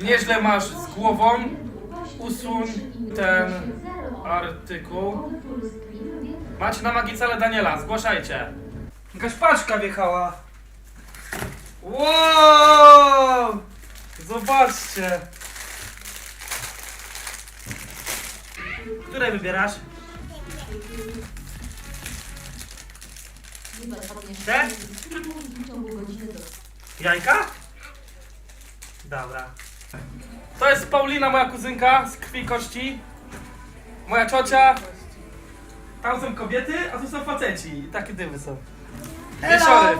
Nieźle masz z głową. Usuń ten artykuł. Macie na magicale Daniela, zgłaszajcie. Jakaś paczka wjechała. Wow! Zobaczcie. Które wybierasz? Te? Jajka? Dobra. To jest Paulina, moja kuzynka z krwi i kości. Moja ciocia. Tam są kobiety, a tu są faceci. I takie dymy są. Hello! Wieszory.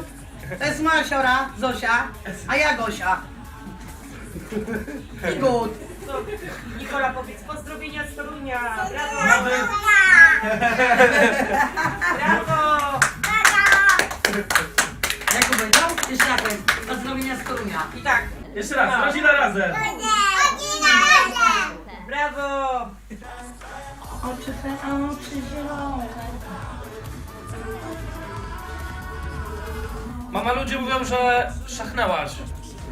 To jest moja siora, Zosia, a ja Gosia. I good. Nikola, powiedz pozdrowienia z Torunia. Brawo! Mamy Brawo! Jak powiedział? Jeszcze jest? Pozdrowienia z Torunia. I tak. Jeszcze raz, rodzina razem. Brawo! Oczy te oczy zielone. Mama, ludzie mówią, że szachnęłaś.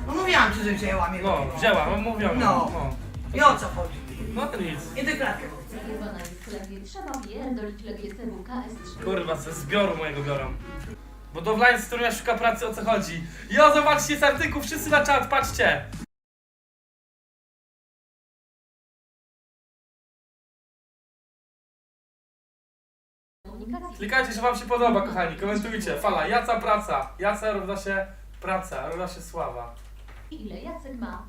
No mówiłam ci, że wzięła mnie. No, wzięła, no mówią. No. no. I o co chodzi? No to nic. Idę klatkę. Zagrywana jest w sklepie. Trzeba pierdolić lepiej CWK S3. Kurwa, ze zbioru mojego biorą. Budowlaniec, z którym ja szuka pracy, o co chodzi? Jo, zobaczcie, jest artykuł, wszyscy na czat, patrzcie! Klikajcie, że wam się podoba, kochani, komentujcie. Fala, jaca praca, jaca równa się praca, równa się sława. Ile Jacek ma?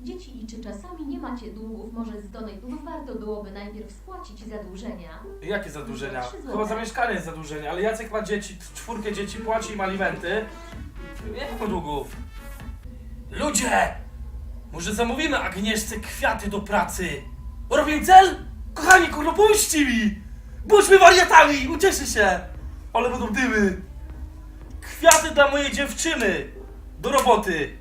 Dzieci i czy czasami nie macie długów, może z donatów warto byłoby najpierw spłacić zadłużenia? Jakie zadłużenia? Trzy złote. Chyba za mieszkanie jest zadłużenie, ale Jacek ma dzieci, czwórkę dzieci, płaci im alimenty. Nie ma długów. Ludzie! Może zamówimy Agnieszce kwiaty do pracy? Robię cel? Kochani, kurwa, pomóżcie mi! Bądźmy wariatami, ucieszy się! Ale będą dymy! Kwiaty dla mojej dziewczyny! Do roboty!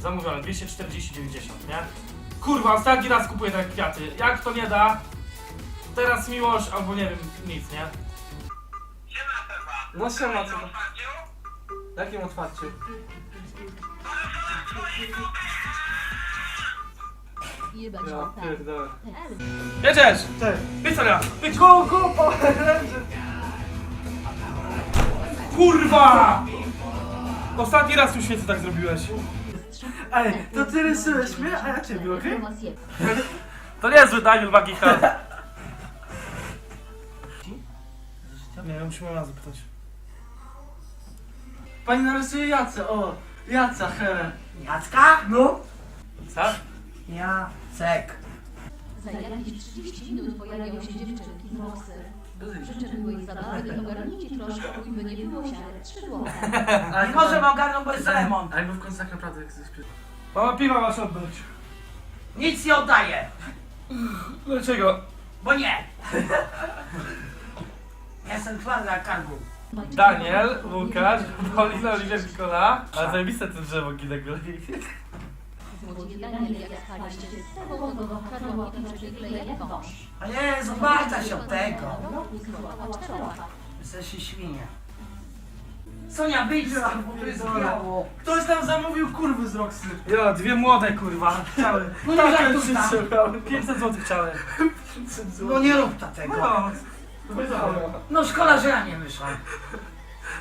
Zamówione 240,90, nie? Kurwa, ostatni raz kupuję te kwiaty. Jak to nie da? Teraz miłość, albo nie wiem, nic, nie? No siema, co to? Jakim otwarciu? Jebać Ja ja, pierdolę. Jedziesz! Cześć. Wyjdź! Wyjdź! Go, go, po... Kurwa! Ostatni raz tu świecę tak zrobiłeś. Ej, to ty rysujesz mnie, a ja ciebie, okej? To niezły Daniel Magika. Nie, ja musimy raz zapytać. Pani narysuje Jacę, o! Jaca, he. Jacka? No? Co? Jacek. Za jakieś 30 minut pojawią się dziewczynki z Moksy. Przyczepiły zabawy, ogarnijcie troszkę, ujmy nie było ale 3 złote. Nie możemy ogarnąć, bo jest remont. A jakby w końcu tak naprawdę jak coś Mama piwa masz oddać. Nic nie oddaję, Dlaczego? bo nie. Jestem twardy jak kargu. Daniel, Łukasz, Paulina, Oliwia, Nikola. Ale zajebiste to drzewo ginek Złodziej Daniel, jak spaliście z tego powodu kradła i przykleja wąż. A nie, zobaczcie się od tego. Jesteście świnie. Sonia, wyjdź jest biało. Ktoś tam zamówił kurwy z Roxy. Ja, dwie młode kurwa. Chciały. No nie Tak, żartuj przytrzymał. 500 zł chciały. No nie rób ta tego. No. No szkoda, że ja nie wyszłam.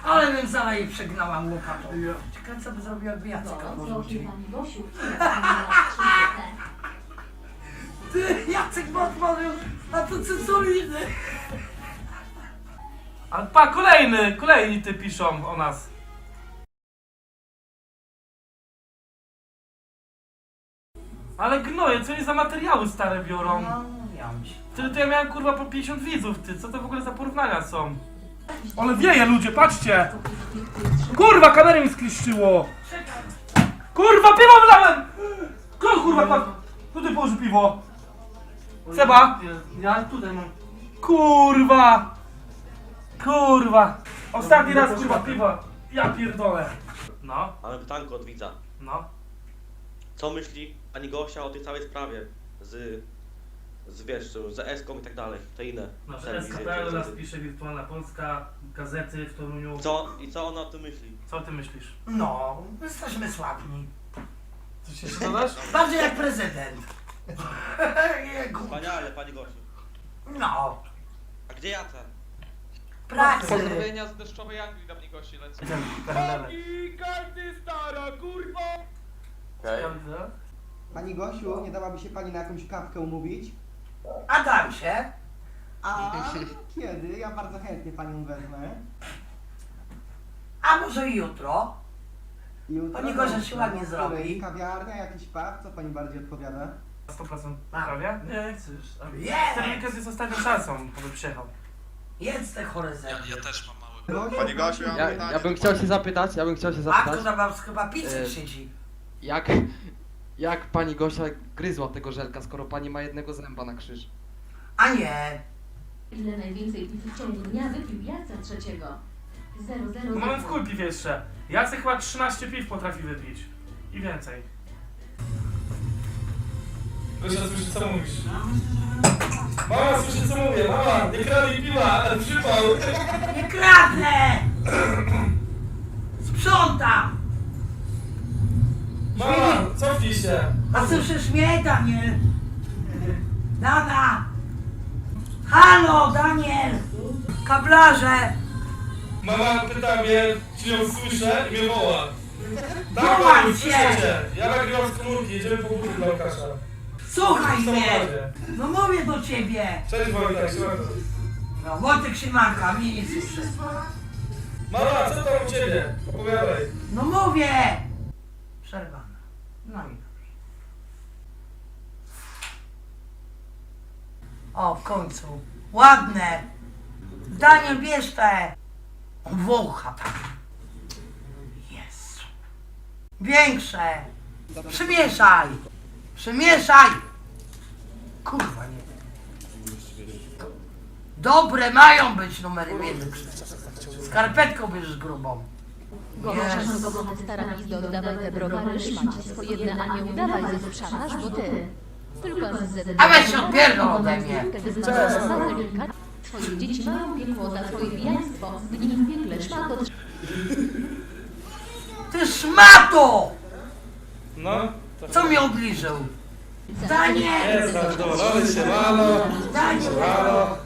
Ale bym za jej przegnała łopatą. Ciekawe co by zrobiła jakby Jacka No, złodziej pani Gosiu, która zamieniła 3 złote. Ty, Jacek ma otworzył, a to cycoliny. Ale pa, kolejny, kolejni ty piszą o nas. Ale gnoje, co oni za materiały stare biorą? No, mówiłam ci. Tyle to ja miałem kurwa po 50 widzów, ty, co to w ogóle za porównania są? Ale wieje ludzie, patrzcie! Kurwa, kamerę mi skliszczyło! Kurwa, piwo wylałem! Kto kurwa, tak? Tutaj położy piwo. Seba? Ja tutaj mam. Kurwa! Kurwa! Ostatni raz kurwa piwa! Ja pierdolę! No, Mamy pytanko od widza. no. Co myśli pani Gosia o tej całej sprawie z z wiesz, z ESKą i tak dalej, te inne Znaczy telewizje, SKPL nas pisze Wirtualna Polska, gazety w Toruniu. Co? I co ona o tym myśli? Co ty myślisz? No, jesteśmy sławni. Coś jeszcze dodasz? Bardziej jak prezydent. Jego. Wspaniale, pani Gosiu. No, A gdzie Jacek? pracy. Pozdrowienia z deszczowej Anglii dla mnie gości lecą. Teraz karty stara, kurwa! dalej. Pani Gosiu, nie dałaby się pani na jakąś kawkę umówić? A dam się. A kiedy? Ja bardzo chętnie panią wezmę. A może jutro? Jutro Pani Gosia się ładnie zrobi. której? Kawiarnia, jakiś pub? Co pani bardziej odpowiada? 100% A. prawie? Nie, chcesz. Ten weekend jest ostatnią szansą, bo przyjechał. Jedz te chore zęby. Gosiu, Pani Gosiu, ja mam Ja, pytanie. ja bym chciał się zapytać, ja bym chciał się A zapytać, która mam chyba pizzę E, siedzi. jak, jak pani Gosia gryzła tego żelka, skoro pani ma jednego zęba na krzyż? A nie. Ile najwięcej piw w ciągu dnia wypił Jacek trzeciego? 0, Moment w piw jeszcze. Jacek chyba 13 piw potrafi wypić. I więcej. Gosia, słyszy co mówisz? Mama, słyszy co mówię, mama, nie kradnij piwa, ale przypał. Nie kradnę! Sprzątam! Mama, cofnij się. A słyszysz mnie, Daniel? Dana! Halo, Daniel! Kablarze! Mama pyta mnie, czy ją słyszę i mnie woła. Wołam mamo, cię! słyszę cię. Ja nagrywam z komórki, jedziemy po górę dla Łukasza. Słuchaj W mnie! samochodzie. No mówię do ciebie! Cześć Wojtek, siemanko. No, Wojtek Szymanka, mnie nie słyszy. Mama, co tam u ciebie? Opowiadaj. No mówię! Przerwana. No i dobrze. O, w końcu. Ładne. Daniel, bierz te. Wącha tak. Jezu. Większe. Przymieszaj. Przymieszaj. Kurwa nie. Dobre mają być numery między. Skarpetką bierzesz grubą. No kochać stara pizdo, oddawaj te browary, szmacie swojenne, a nie udawaj, że sprzątasz, bo ty. Tylko z ZD. A weź się odpierdol ode mnie. Twoje dzieci mają piekło za twoje pijaństwo. W piekle, szmato. Ty szmato! No. Co mnie obliżył? Daniel! zadowolony się, mamo. Daniel!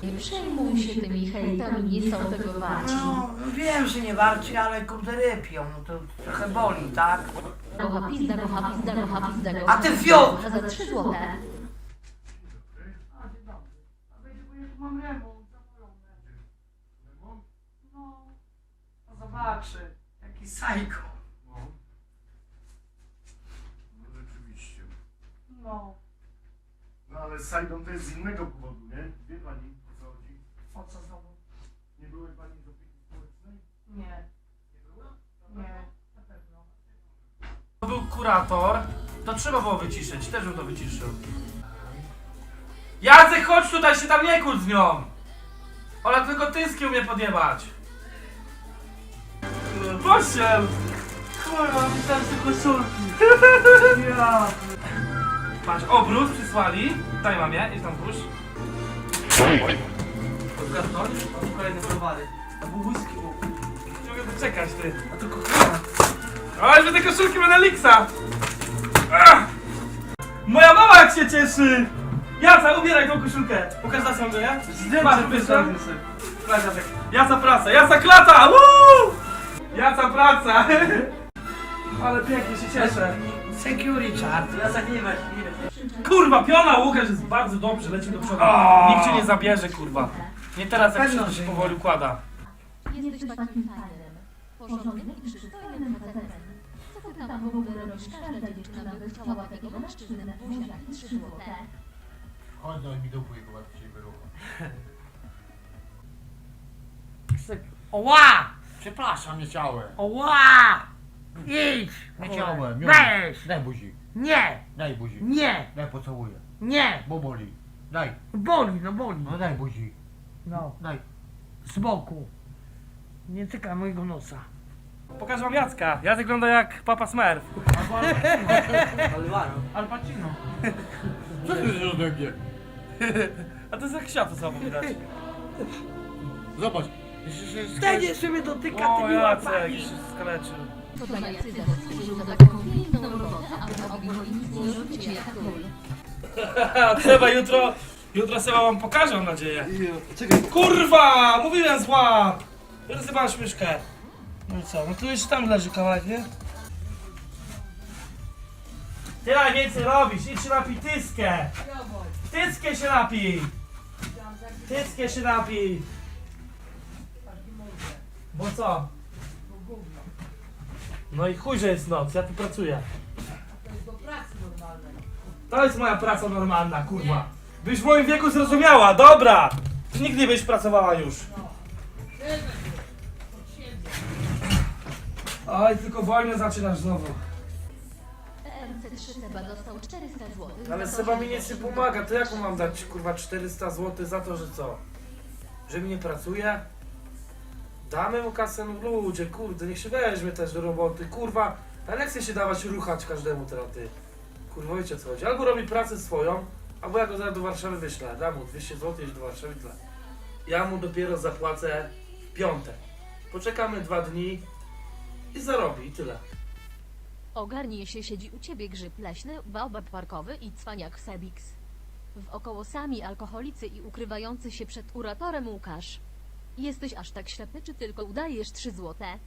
Nie przejmuj się tymi hejtami, nie są tego warci. No, wiem, że nie warci, ale kurde rypią, no to trochę boli, tak? Kocha pizda, kocha pizda, kocha pizda, kocha A ty pizda, kocha Za trzy złote. Mam remont No, to zobaczy. Jaki sajko. No rzeczywiście. No, Saigon to jest z innego powodu, nie? Wie pani o co chodzi? o co znowu? Nie były pani z opieki społecznej? Nie. Nie, na pewno. To był kurator, to trzeba było wyciszyć, też bym to wyciszył. Jacek, chodź tutaj, się tam nie kłóć z nią! Ona tylko tyski umie podjebać. Posiel! Kurwa, myślałem, że koszulki. Ja. Patrz, obrót przysłali. Daj mamie, idź tam. Zgadnąć? A tu kolejne browary. A był whisky, o. Nie mogę doczekać, ty. A to kochana. Oj, że te koszulki będą Lixa! Ach! Moja mama jak się cieszy! Jaca, ubieraj tą koszulkę! Pokaż? Masz, ubierz tam. Patrz, Jacek. Jaca praca, Jaca klata! Woo! Jaca praca! Ale pięknie się cieszę. Thank you, Richard. Ja za nie weź, nie weź. Kurwa, piona Łukasz jest bardzo dobrze, leci do przodu. Nikt cię nie zabierze, kurwa. Nie teraz jak Pewno, się że nie. powoli układa. Jesteś takim fajnym, porządnym i przystojnym facetem. Co ty tam w ogóle robisz? Każda dziewczyna by chciała takiego mężczyznę na buziach i trzy złote. Chodź no i mi chyba ci się wyrucha. Oła! Przepraszam, nie chciałem. Oła! Idź! Nie chciałem. nie. Weź! Daj buzi, Nie! daj buzi. Nie! Daj pocałuję, Nie! bo boli. Daj, Boli, no boli. no daj buzi. No, Daj. z boku. Nie tykaj mojego nosa. Pokażę wam Jacka. Jacek wygląda jak Papa Smurf. Al Pacino. Co ty ode mnie? A to jest jak światło samo widać. Zobacz. Ten jeszcze mnie dotyka O, tymi Jacek, łapami. już się skaleczył. To dla Jacyza zasłużył na taką piękną robotę, a wy oboje nic nie robicie jak król. Seba jutro, jutro Seba wam pokaże, mam nadzieję. Czekaj, Kurwa! Mówiłem złap! Rozrywałem śmieszkę. No i co? No tu jeszcze tam leży kawałek, nie? Ty najwięcej robisz, idź się napij tyskę! Tyskę się napij! Tyskę się napij! Bo co? No i chuj, że jest noc, ja tu pracuję. To jest moja praca normalna, kurwa. Byś w moim wieku zrozumiała, dobra! Ty nigdy nie byś pracowała już. Oj, tylko wojnę zaczynasz znowu. ERC3 Seba dostał 400 zł. Ale Seba mi nic nie pomaga, to jak mu mam dać kurwa 400 zł za to, że co? Że mi nie pracuje? Damy mu kasę, no ludzie, kurde, niech się weźmie też do roboty, kurwa. Ale chce się dawać ruchać każdemu teraz ty. Kurwa, wiecie co chodzi. Albo robi pracę swoją, albo ja go zaraz do Warszawy wyślę. Dam mu 200 zł, jeźdź do Warszawy, tyle. Ja mu dopiero zapłacę w piątek. Poczekamy dwa dni i zarobi, i tyle. Ogarnie się siedzi u ciebie grzyb leśny, baobab parkowy i cwaniak Sebix. W około sami alkoholicy i ukrywający się przed kuratorem Łukasz. Jesteś aż tak ślepy, czy tylko udajesz 3 złote?